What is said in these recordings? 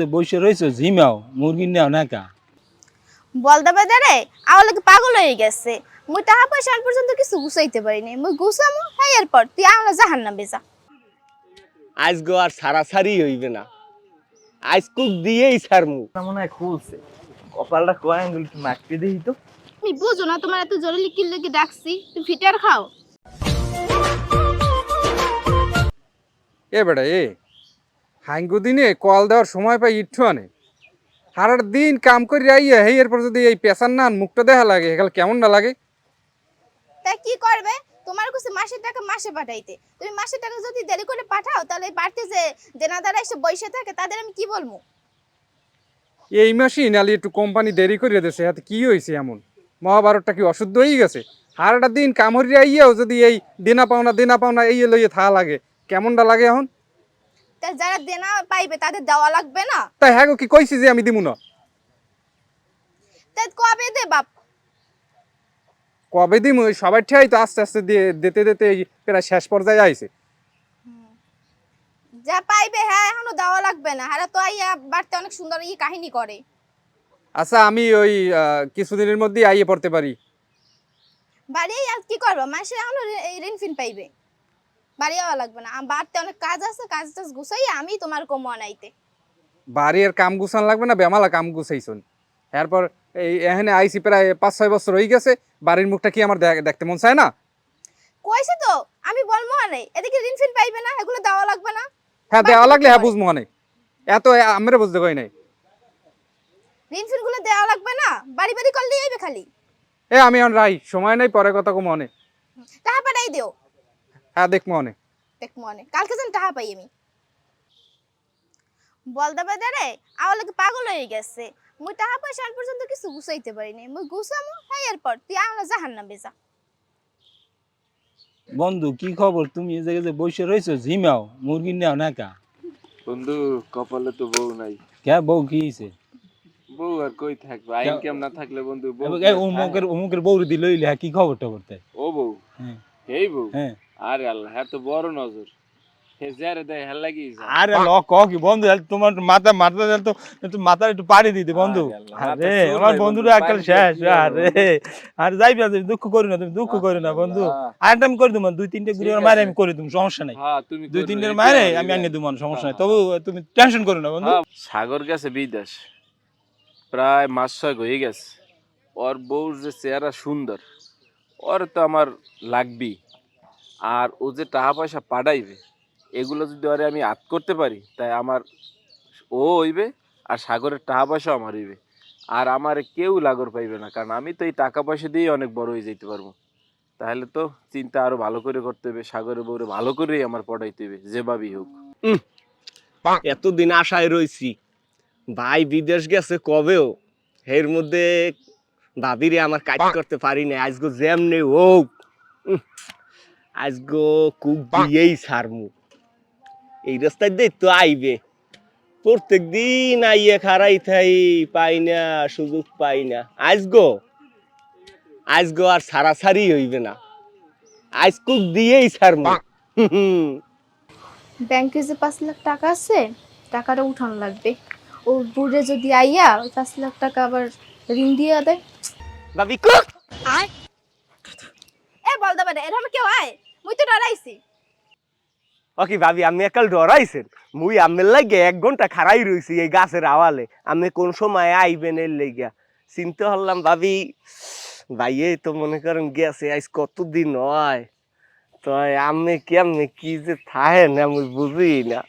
বসে রয়েছো ঝিমাও মুরগি নেও না কা? বলদা বেদারে আমার লাগে পাগল হয়ে গেছে। মুই টাকা পয়সা পর্যন্ত কিছু গুছাইতে পারিনি। মুই গুছামু হ্যাঁ এরপর তুই আমরা জাহান না বেজা আজ গো আর সারাসারি হইবে না। আজ কুক দিয়েই ছাড়মু। মনে হয় খুলছে। কপালটা কয় আঙ্গুল একটু মাখতে দিই তো। তুমি বুঝো না তোমার এত জরুরি লিখির লেগে ডাকছি? তুমি ফিটার খাও। এ বেটা এ। হাঙ্গু দিনে কল দেওয়ার সময় পাই ইচ্ছু আনে। সারার দিন কাম করি আইয়া হেই এরপর যদি এই পেশার না মুখটা দেখা লাগে এখানে কেমন না লাগে? তা কি করবে? তোমার কাছে মাসের টাকা মাসে পাঠাইতে। তুমি মাসের টাকা যদি দেরি করে পাঠাও তাহলে বাড়িতে যে দেনাদারা এসে বসে থাকে তাদের আমি কি বলব? এই মাসেই নালি একটু কোম্পানি দেরি করে দিয়েছে হাতে কি হয়েছে এমন? মহাভারতটা কি অশুদ্ধ হয়ে গেছে? সারাটা দিন কামড়ি আইয়াও যদি এই দেনা পাওনা দেনা পাওনা এই লইয়ে থা লাগে কেমনটা লাগে এখন? তা যারা দেনা পাইবে তাদের দেওয়া লাগবে না? তাই হ্যাঁ কি কইছি যে আমি দিমু না? তা কবে দে বাপ? কবে দিমু? সবাই ঠাই তো আস্তে আস্তে দিয়ে দিতে দিতে প্রায় শেষ পর্যায়ে আইছে। যা পাইবে হ্যাঁ এখনও দেওয়া লাগবে না। হ্যাঁ তো আইয়া বাড়তে অনেক সুন্দর ই কাহিনী করে। আচ্ছা আমি ওই কিছুদিনের মধ্যেই আইয়ে পড়তে পারি। বাড়ি আর কি করব? মাসে এখনও ঋণ ফিন পাইবে। বাড়ি যাওয়া লাগবে না। বাড়তে অনেক কাজ আছে কাজ টাজ গুছাই আমি তোমার কম আনাইতে বাড়ির কাম গুছান লাগবে না বেমালা কাম গুছাইছুন। এরপর এই এখানে আইসি প্রায় পাঁচ ছয় বছর হয়ে গেছে বাড়ির মুখটা কি আমার দেখতে মন চায় না? কইছে তো আমি বলব আনে। এদিকে ঋণ ফিন পাইবে না এগুলো দেওয়া লাগবে না। হ্যাঁ দেওয়া লাগলে হ্যাঁ করতে বুঝব অনেক এত আমরা বুঝতে কই নাই। ঋণ ফিনগুলো দেওয়া লাগবে না বাড়ি বাড়ি করলে আইবে খালি। এ আমি এখন রাই সময় নাই পরে কথা কম অনেক টাকা পাঠাই দিও। হ্যাঁ দেখব অনেক। দেখ মনে কালকে যেন টাকা পাই আমি। বলদা বেদারে আমার লাগে পাগল হয়ে গেছে। মুই টাকা পয়সা আন পর্যন্ত কিছু গুছাইতে পারিনি। মুই গুছামু হ্যাঁ এরপর তুই আমরা জাহান না বেজা বন্ধু কি খবর? তুমি এই জায়গায় যে বসে রয়েছো? ঝিমাও মুরগি নেও না কা? বন্ধু কপালে তো বউ নাই। কে বউ কি হয়েছে বউ আর কই থাকবে? আইন কেম না থাকলে বন্ধু বউ অমুকের অমুকের বউ দিল হ্যাঁ কি খবর টবর তাই ও বউ? হ্যাঁ। এই বউ? হ্যাঁ। আরে আল্লাহ হ্যাঁ তো বড় নজর। আরে ল ক কি বন্ধু তোমার মাথা মাথা তো একটু পাড়ি দিতে বন্ধু। আরে আমার বন্ধুরা শেষ আরে তুমি দুঃখ করি না তুমি দুঃখ করি না বন্ধু। আর করে দেবো দুই তিনটে ঠিক মারে। আমি করে দেবো সমস্যা নাই। হ্যাঁ তুমি দুই তিনটের মারে। আমি আনিয়ে দেবো সমস্যা নাই। হ্যাঁ, তবু তুমি টেনশন করো না বন্ধু। হ্যাঁ, সাগর গেছে বিদেশ। প্রায় মাস ছয় হয়ে গেছে। ওর বউর যে চেহারা সুন্দর ওর তো আমার লাগবি আর ও যে টাকা পয়সা পাঠাইবে এগুলো যদি ওরে আমি আত করতে পারি তাই আমার ও হইবে আর সাগরের টাকা পয়সা আমার হইবে। আর আমার কেউ লাগর পাইবে না কারণ আমি তো এই টাকা পয়সা দিয়েই অনেক বড় হয়ে যেতে পারব। তাহলে তো চিন্তা আরও ভালো করে করতে হবে সাগরের বউরে ভালো করেই আমার পড়াইতে হবে যেভাবেই হোক। এতদিন আশায় রইছি ভাই বিদেশ গেছে কবেও এর মধ্যে ভাবিরে আমার কাজ করতে পারি না আজগো যেমনি ও আজগো কুক দিয়েই ছাড়মু। এই রাস্তায় দেই তো আইবে। প্রত্যেক দিন আইয়ে খারাই থাই পাই না সুযোগ পাই না। আজগো আজগো আর সারাসারি হইবে না। আজ কুক দিয়েই ছাড়মু। ব্যাংকে যে পাঁচ লাখ টাকা আছে টাকাটা উঠানো লাগবে। ও বুড়ে যদি আইয়া ওই পাঁচ লাখ টাকা আবার ঋণ দিয়ে দেয়। ভাবি কুক! এ বলদা বেটা এরকম কেউ আয়? মুই তো ডরাইছি। ওকে ভাবি, আমি একাল ডরাইছেন? মুই আমের লাগে এক ঘণ্টা খাড়াই রইছি এই গাছের আওয়ালে। আমি কোন সময় আইবেন এর লেগা চিন্তা হলাম ভাবি, ভাইয়ে তো মনে করেন গেছে, আজ কতদিন হয়? তো আমি কেমনে কি যে থাহে না আমি বুঝি না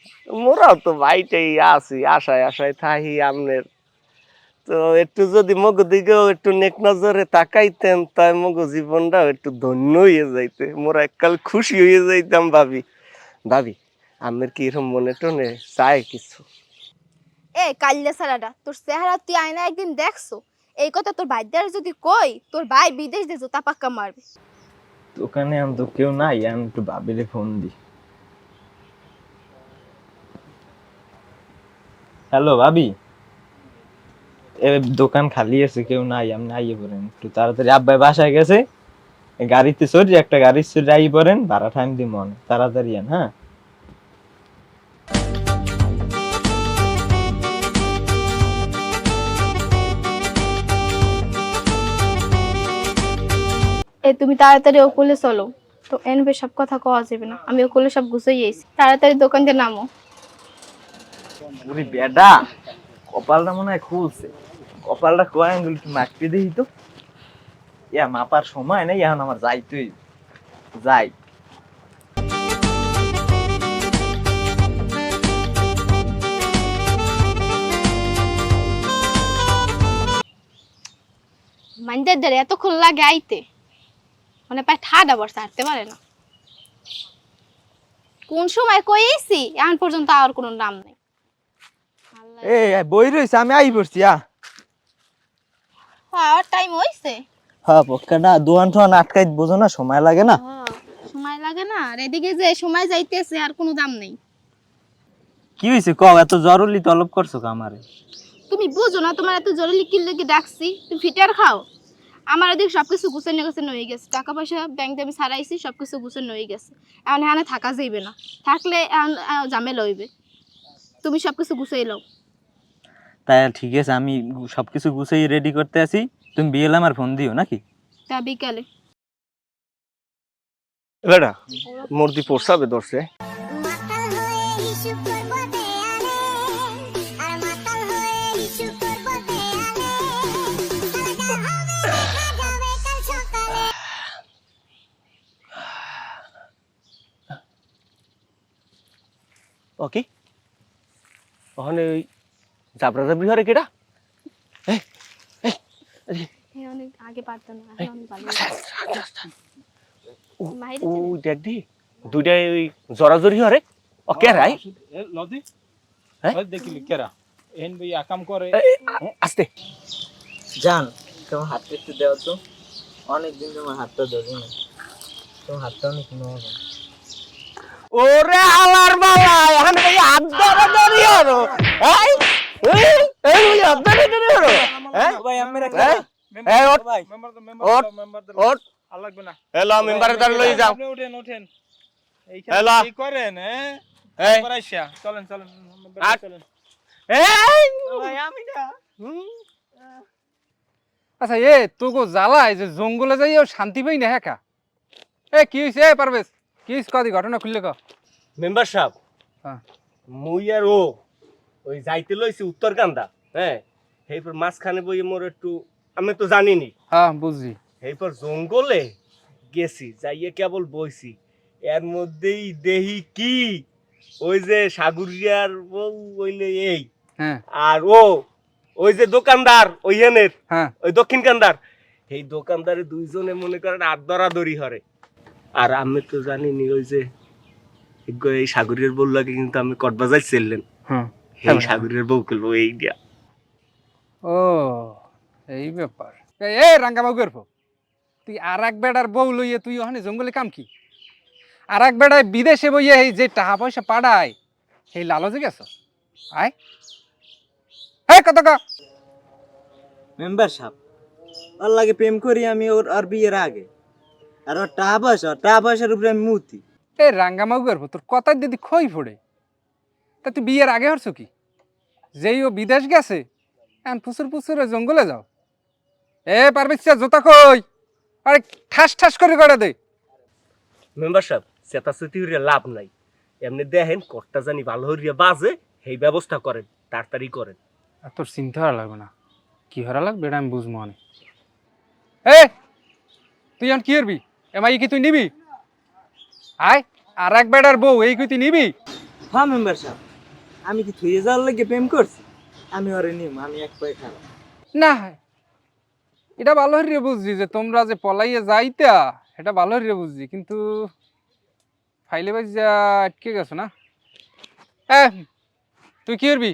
মোরাও তো ভাইটাই আছি, আশায় আশায় থাহি আমনের। তো একটু যদি মগ দিকেও একটু নেক নজরে তাকাইতেন তাই মগ জীবনটাও একটু ধন্য হয়ে যাইতে। মোরা এককাল খুশি হয়ে যাইতাম ভাবি। ভাবি আমের কি এরকম মনে টনে চায় কিছু? এ কাল্লে সারাটা তোর চেহারা তুই আয়না একদিন দেখছ? এই কথা তোর ভাইদের যদি কই তোর ভাই বিদেশ দিয়ে জোতা পাক্কা মারবে। দোকানে আমি তো কেউ নাই আমি একটু ভাবিলে ফোন দি হ্যালো ভাবি? দোকান খালি আছে কেউ নাই আমি আইয়ে পড়েন। একটু তাড়াতাড়ি আব্বাই বাসায় গেছে গাড়িতে চড়ি একটা গাড়ি চড়ি আই পড়েন ভাড়া টাইম দিব তাড়াতাড়ি আন হ্যাঁ? তুমি তাড়াতাড়ি ওকুলে চলো। তো এনবে সব কথা কওয়া যাবে না আমি ওকুলে সব গুছাই আইছি। তাড়াতাড়ি দোকান থেকে নামো। ওরে বেডা কপালটা মনে হয় খুলছে। কপালটা কয় আঙ্গুল একটু মাপতে দেখি তো। ইয়া মাপার সময় নেই এখন আমার যাইতেই যাই। মাইন্দার এতক্ষণ লাগে আইতে। মানে প্রায় ঠাডা বর্ষা হাঁটতে পারে না। কোন সময় কই এসি এখন পর্যন্ত আর কোনো নাম নেই। আল্লাহ। এ বই রইছে আমি আই পড়ছি আ। হ্যাঁ টাইম হইছে? হ্যাঁ পক্কাটা দোয়ান টোয়ান আটকাই বোঝো না সময় লাগে না। হ্যাঁ, সময় লাগে না। আর এদিকে যে সময় যাইতেছে আর কোনো দাম নেই। কি হয়েছে কও এত জরুরি তলব করছ কা আমারে? তুমি বুঝো না তোমার এত জরুরি কি লেগে ডাকছি? তুমি ফিটার খাও। আমার এদিকে সবকিছু গুছানো গুছানো হয়ে গেছে। টাকা পয়সা ব্যাংক দিয়ে আমি সব কিছু গুছানো হয়ে গেছে। এখন এখানে থাকা যাইবে না। থাকলে এখন, ঝামেলা হইবে। তুমি সবকিছু গুছাই লও। তাই ঠিক আছে আমি গু- সবকিছু গুছিয়ে রেডি করতে আছি। তুমি বিয়েলে আমার ফোন দিও নাকি? তা বিকালে। বেটা মূর্তি পোষাবে ধরছে মাতাল হয়ে হিসু করব দেয়ালে আর মাতাল হয়ে হিসু করব দেয়ালে আলাদা হবে দেখা যাবে ওকে ওখানে ওই জাবরা জাবরি হরে কেটা? অনেক আগে পারতো না এখন ভালো ও দেখ দি দুইটাই ওই জরাজরি হরে। ও কে রাই লদি হ্যাঁ? দেখিলি কেরা এন বই আকাম করে। আস্তে। জান তোমার হাতটা একটু দেও তো। অনেকদিন তোমার হাতটা ধরি না তোমার হাতটা অনেক নরম ওরে আলার বাবা এখানে হাত ধরা ধরি হরো এই হাত ধরা ধরি ভাই ভাই আর। এই আচ্ছা এ তোগো জ্বালায় যে জঙ্গলে যাইও শান্তি পাই না হ্যাঁ এ কি হয়েছে এ পারবেশ কি হয়েছে কদি ঘটনা খুললে ক। মেম্বার সাহেব হ্যাঁ। মুই আর ও ওই যাইতে লইছি উত্তরকান্দা হ্যাঁ? এইপর মাঝখানে বই মোর একটু আমি তো জানিনি। হ্যাঁ বুঝছি। এইপর জঙ্গলে গেছি যাইয়ে কেবল বইছি। এর মধ্যেই দেহি কি? ওই যে সাগুরিয়ার বউ ওইলে এই। হ্যাঁ। আর ও ওই যে দোকানদার ওইখানের হ্যাঁ। ওই দক্ষিণ কান্দার এই দোকানদারে দুইজনে মনে করেন আর দরাদরি হরে। আর আমি তো জানিনি ওই যে এই সাগরের বউ লাগে কিন্তু আমি কটবাজার ছেললেন হ্যাঁ। এই সাগরের বউ করব এই দিয়া। ও এই ব্যাপার। এ, এ রাঙ্গামা তুই আর এক বেড়ার বউ লইয়ে তুই ওখানে জঙ্গলে কাম কি? আর এক বেড়ায় বিদেশে বইয়ে এই যে টাকা পয়সা পাড়ায় সেই লালচে গেছ? আয়। হ্যাঁ কত কা? মেম্বার সাহেব ওর লাগে প্রেম করি আমি ওর আর বিয়ের আগে। আর ওর টাকা পয়সা টাকা পয়সার উপরে আমি মুতি। এ রাঙ্গামা গর্ভ তোর কথার দিদি খই ফোড়ে তা তুই বিয়ের আগে হরছ কি? যেই ও বিদেশ গেছে এখন ফুসুর ফুসুরে জঙ্গলে যাও। এ পারবিস জোতা কই? আরে ঠাস ঠাস করে করে দে। মেম্বার সাহেব চেতাচেতি লাভ নাই। এমনি দেখেন কটটা জানি ভালো হইয়া বাজে সেই ব্যবস্থা করেন তাড়াতাড়ি করেন। আর তোর চিন্তা হওয়া লাগবে না। কি হরা লাগবে এটা আমি বুঝব অনেক এ তুই এখন কি করবি? এমাই কি তুই নিবি? আয় আর এক বেড়ার বউ এই কি তুই নিবি? হ্যাঁ মেম্বার সাহেব। আমি কি থুয়ে যাওয়ার লাগে প্রেম করছি? আমি ওরে নিম আমি এক পায়ে খারাপ না এটা ভালো হরিয়ে বুঝছি যে তোমরা যে পলাইয়ে যাইতা এটা ভালো হরিয়ে বুঝছি কিন্তু ফাইলে বাজ যা আটকে গেছো না? হ্যাঁ তুই কি করবি?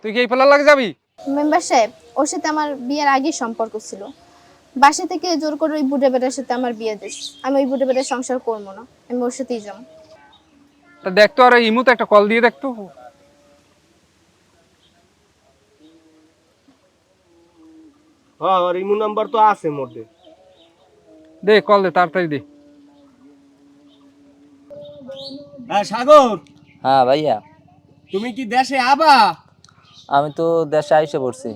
তুই কি এই পলার লাগে যাবি? মেম্বার সাহেব ওর সাথে আমার বিয়ের আগে সম্পর্ক ছিল। বাসা থেকে জোর করে ওই বুড়ে বেটার সাথে আমার বিয়ে দিস। আমি ওই বুড়ে বেটার সংসার করব না আমি ওর সাথেই যাব। তা দেখতো আর ইমুতে একটা কল দিয়ে দেখতো হ্যাঁ আর ইমু নাম্বার তো আছে মধ্যে দে কল দে তাড়াতাড়ি দে। হ্যাঁ সাগর। হ্যাঁ ভাইয়া। তুমি কি দেশে আবা? আমি তো দেশে আইসে পড়ছি।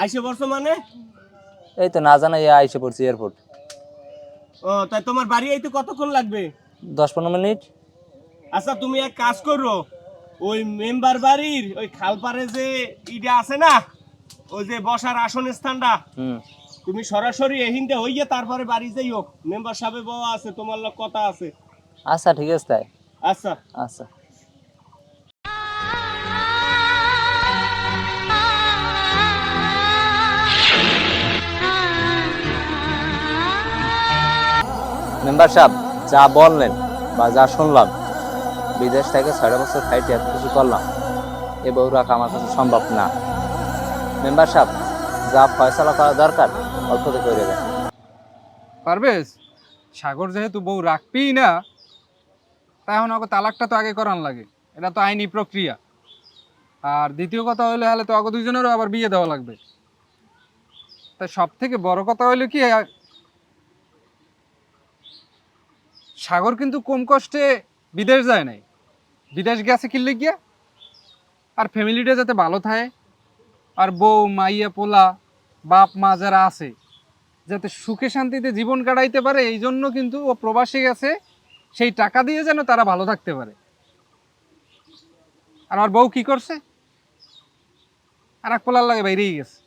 আইসে বর্ষ মানে? এই তো না জানাই আইসে পড়ছি এয়ারপোর্ট। ও তাই তোমার বাড়ি আইতে কতক্ষণ লাগবে? দশ পনেরো মিনিট। আচ্ছা তুমি এক কাজ করো। ওই মেম্বার বাড়ির ওই খালপারে যে ইটা আছে না ওই যে বসার আসন স্থানটা। তুমি সরাসরি এহিন্দে হইয়া তারপরে বাড়ি যাই হোক। মেম্বার সাহেব বাবা আছে তোমার লোক কথা আছে। আচ্ছা ঠিক আছে তাই। আচ্ছা। আচ্ছা। মেম্বার সাহেব যা বললেন বা যা শুনলাম বিদেশ থেকে ছয়টা বছর খাইতে এত কিছু করলাম এ বউ রাখা আমার কাছে সম্ভব না। মেম্বার সাহেব যা ফয়সলা করা দরকার অল্পতে করে দেবেন পারবেশ সাগর যেহেতু বউ রাখবেই না, তাই এখন ওকে তালাকটা তো আগে করান লাগে। এটা তো আইনি প্রক্রিয়া। আর দ্বিতীয় কথা হইলে হলে তো আগে দুজনেরও আবার বিয়ে দেওয়া লাগবে। তাই সব থেকে বড় কথা হইল কি, সাগর কিন্তু কম কষ্টে বিদেশ যায় নাই। বিদেশ গেছে কিনলে গিয়া, আর ফ্যামিলিটা যাতে ভালো থাকে আর বউ, মাইয়া, পোলা, বাপ, মা যারা আছে, যাতে সুখে শান্তিতে জীবন কাটাইতে পারে, এই জন্য কিন্তু ও প্রবাসে গেছে, সেই টাকা দিয়ে যেন তারা ভালো থাকতে পারে। আর আমার বউ কি করছে? আর এক পোলার লাগে বাইরেই গেছে।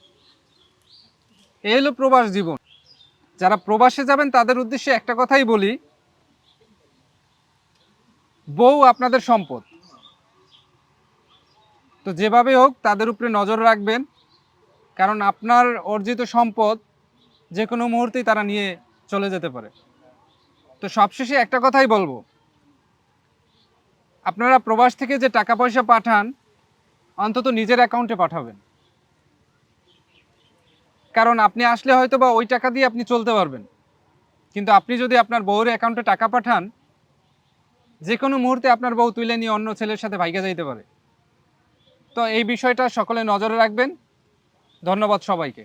এই হলো প্রবাস জীবন। যারা প্রবাসে যাবেন, তাদের উদ্দেশ্যে একটা কথাই বলি, বউ আপনাদের সম্পদ। তো যেভাবে হোক, তাদের উপরে নজর রাখবেন। কারণ আপনার অর্জিত সম্পদ যে কোনো মুহূর্তেই তারা নিয়ে চলে যেতে পারে। তো সবশেষে একটা কথাই বলব। আপনারা প্রবাস থেকে যে টাকা পয়সা পাঠান, অন্তত নিজের অ্যাকাউন্টে পাঠাবেন। কারণ আপনি আসলে হয়তো বা ওই টাকা দিয়ে আপনি চলতে পারবেন। কিন্তু আপনি যদি আপনার বউয়ের অ্যাকাউন্টে টাকা পাঠান যে কোনো মুহূর্তে আপনার বউ তুলে নিয়ে অন্য ছেলের সাথে ভাইকে যাইতে পারে। তো এই বিষয়টা সকলে নজরে রাখবেন। ধন্যবাদ সবাইকে।